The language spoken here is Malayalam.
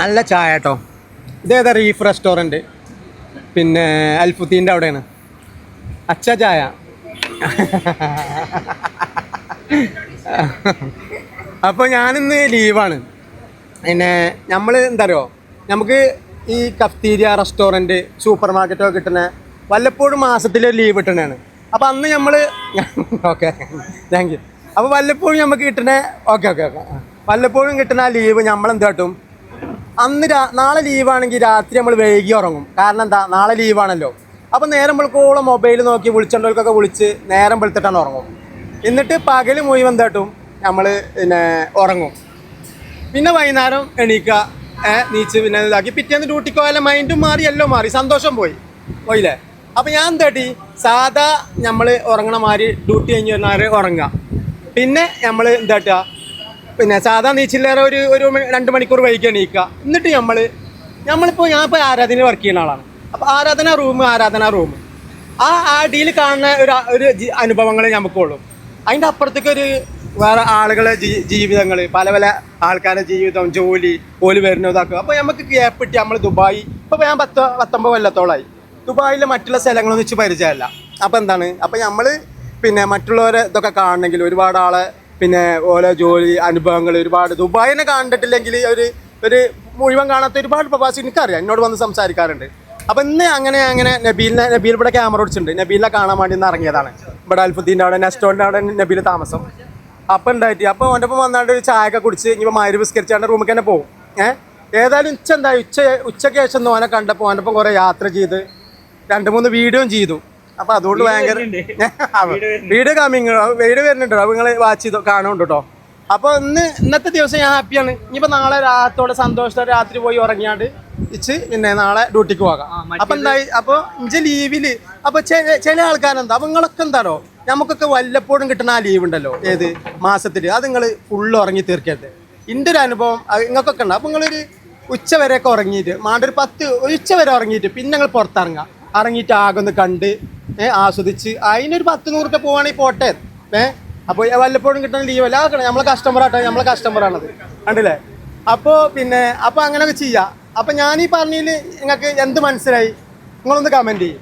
നല്ല ചായ കേട്ടോ. ഇതേതാ റീഫ് റെസ്റ്റോറന്റ് പിന്നെ അൽഫുത്തീന്റെ അവിടെയാണ്. അച്ഛ ചായ. അപ്പോൾ ഞാനിന്ന് ലീവാണ്. പിന്നെ നമ്മൾ എന്താ പറയുക നമുക്ക് ഈ കഫ്തീരിയ റെസ്റ്റോറന്റ് സൂപ്പർ മാർക്കറ്റൊക്കെ കിട്ടുന്ന വല്ലപ്പോഴും മാസത്തിൽ ലീവ് കിട്ടണതാണ് അപ്പോൾ അന്ന് നമ്മൾ ഓക്കെ താങ്ക് യു അപ്പോൾ വല്ലപ്പോഴും നമുക്ക് കിട്ടണേ ഓക്കെ ഓക്കെ ഓക്കെ. വല്ലപ്പോഴും കിട്ടുന്ന ലീവ് നമ്മൾ എന്ത് അന്ന് രാ നാളെ ലീവാണെങ്കിൽ രാത്രി നമ്മൾ വൈകി ഉറങ്ങും. കാരണം എന്താ? നാളെ ലീവാണല്ലോ അപ്പോൾ നേരം വെളുക്കോളം മൊബൈൽ നോക്കി വിളിച്ചോണ്ടവർക്കൊക്കെ വിളിച്ച് നേരം വെളുത്തിട്ടാണ് ഉറങ്ങും. എന്നിട്ട് പകൽ മുഴുവൻ എന്താട്ടും നമ്മൾ പിന്നെ ഉറങ്ങും. പിന്നെ വൈകുന്നേരം എണീക്കുക നീച്ച് പിന്നെ ഇതാക്കി. പിറ്റേന്ന് ഡ്യൂട്ടിക്ക് പോയാലും മൈൻഡും മാറി എല്ലാം മാറി. സന്തോഷം പോയി. പോയില്ലേ? അപ്പം ഞാൻ എന്താട്ടി സാധാ നമ്മൾ ഉറങ്ങണ മാതിരി ഡ്യൂട്ടി കഴിഞ്ഞ് വരുന്നവരെ ഉറങ്ങുക പിന്നെ നമ്മൾ എന്താ പിന്നെ സാധാ നീച്ചില്ലേറെ ഒരു ഒരു രണ്ട് മണിക്കൂർ വൈകി എണീക്കുക എന്നിട്ട് നമ്മൾ നമ്മളിപ്പോൾ ഞാനിപ്പോൾ ആരാധന വർക്ക് ചെയ്യുന്ന ആളാണ്. അപ്പോൾ ആരാധന റൂം ആരാധന റൂം ആ അടിയിൽ കാണുന്ന ഒരു ഒരു അനുഭവങ്ങൾ നമുക്കുള്ളൂ. അതിന്റെ അപ്പുറത്തേക്ക് ഒരു വേറെ ആളുകളെ ജീവിതങ്ങൾ പല പല ആൾക്കാരുടെ ജീവിതം ജോലി ഓൽ വരുന്നതാക്കുക അപ്പോൾ നമുക്ക് ഗ്യാപ്പിട്ടി നമ്മൾ ദുബായി ഇപ്പോൾ ഞാൻ പത്ത് പത്തൊമ്പത് കൊല്ലത്തോളമായി ദുബായിലെ മറ്റുള്ള സ്ഥലങ്ങളൊന്നും വെച്ച് പരിചയമല്ല അപ്പോൾ എന്താണ്? അപ്പോൾ നമ്മൾ പിന്നെ മറ്റുള്ളവരെ ഇതൊക്കെ കാണണമെങ്കിൽ ഒരുപാട് ആളെ പിന്നെ ഓരോ ജോലി അനുഭവങ്ങൾ ഒരുപാട് ദുബായിനെ കണ്ടിട്ടില്ലെങ്കിൽ ഒരു ഒരു മുഴുവൻ കാണാത്ത ഒരുപാട് പ്രവാസി എനിക്കറിയാം. എന്നോട് വന്ന് സംസാരിക്കാറുണ്ട്. അപ്പൊ ഇന്ന് അങ്ങനെ അങ്ങനെ നബീലിനെ നബീൽ ഇവിടെ ക്യാമറ ഓടിച്ചിട്ടുണ്ട്. നബീലിനെ കാണാൻ വേണ്ടി ഇന്ന് ഇറങ്ങിയതാണ്. ഇവിടെ അൽഫുദ്ദീന്റെ അവിടെ നെസ്റ്റോറിന്റെ അവിടെ നബീൽ താമസം. അപ്പം ഉണ്ടായിട്ട് അപ്പോൾ എന്റെ ഒപ്പം വന്നാണ്ട് ഒരു ചായയൊക്കെ കുടിച്ച് ഇനിയിപ്പോൾ മാരി വിസ്കരിച്ചാണ്ട് റൂമിൽ തന്നെ പോകും ഏഹ് ഏതായാലും ഉച്ച എന്തായാലും ഉച്ച ഉച്ചയ്ക്ക് ശേഷം ഓനെ കണ്ടപ്പോൾ ഓനൊപ്പം കുറേ യാത്ര ചെയ്ത് രണ്ട് മൂന്ന് വീഡിയോയും ചെയ്തു. അപ്പൊ അതുകൊണ്ട് ഭയങ്കര വീഡിയോ കമ്മിങ് വീഡിയോ വരുന്നുണ്ട്. അപ്പൊ നിങ്ങൾ വാച്ച് ചെയ്ത് കാണുന്നുണ്ട് കേട്ടോ അപ്പൊ ഇന്ന് ഇന്നത്തെ ദിവസം ഞാൻ ഹാപ്പിയാണ് ഇനിയിപ്പോ നാളെ രാത്രിയോടെ സന്തോഷത്തോടെ രാത്രി പോയി ഉറങ്ങിയാണ്ട് ഇച്ച് പിന്നെ നാളെ ഡ്യൂട്ടിക്ക് പോകാം. അപ്പൊ എന്തായി? അപ്പൊ ഇഞ്ച ലീവിൽ അപ്പൊ ചില ആൾക്കാരെന്താ? അപ്പൊ നിങ്ങളൊക്കെ എന്താണോ നമുക്കൊക്കെ വല്ലപ്പോഴും കിട്ടുന്ന ആ ലീവ് ഉണ്ടല്ലോ. ഏത്? മാസത്തിൽ അത് നിങ്ങൾ ഫുള്ള് ഉറങ്ങി തീർക്കരുത്. എന്റെ ഒരു അനുഭവം നിങ്ങൾക്കൊക്കെ ഉണ്ട് അപ്പൊ നിങ്ങളൊരു ഉച്ച വരെയൊക്കെ ഉറങ്ങിയിട്ട് മാണ്ട ഒരു പത്ത് ഉച്ച വരെ ഉറങ്ങിയിട്ട് പിന്നെ ഞങ്ങൾ പുറത്തിറങ്ങാം ഇറങ്ങിയിട്ട് ആകെ ഒന്ന് കണ്ട് ആസ്വദിച്ച്. അതിനൊരു പത്ത് നൂറ് രൂപ പോവാണെങ്കിൽ പോട്ടെ ഏഹ് അപ്പോൾ വല്ലപ്പോഴും കിട്ടുന്ന ലീവ് അല്ല? ആക്കണം നമ്മളെ കസ്റ്റമർ ആട്ടെ നമ്മളെ കസ്റ്റമറാണത് കണ്ടില്ലേ? അപ്പോൾ പിന്നെ അപ്പോൾ അങ്ങനെയൊക്കെ ചെയ്യാം. അപ്പോൾ ഞാൻ ഈ പറഞ്ഞതിൽ നിങ്ങൾക്ക് എന്ത് മനസ്സിലായി? നിങ്ങളൊന്ന് കമന്റ് ചെയ്യും.